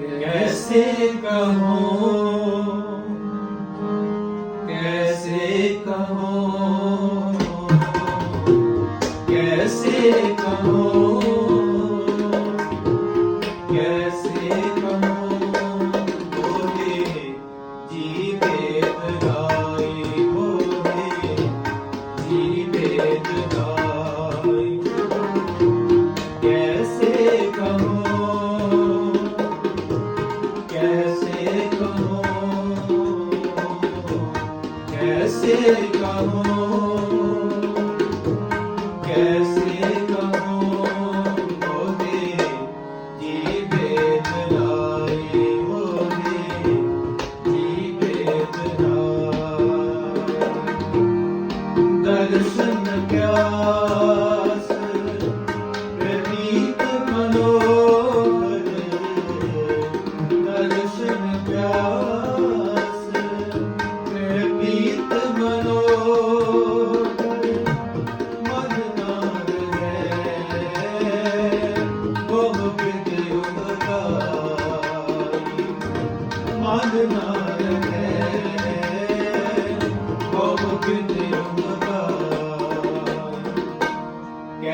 कैसे कहो कैसे कहो कैसे कहो कैसे कहो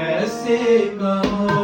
कैसे कहूँ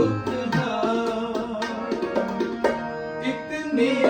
ਦੁੱਖ ਦਾ। ਇਤਨੀ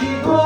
You.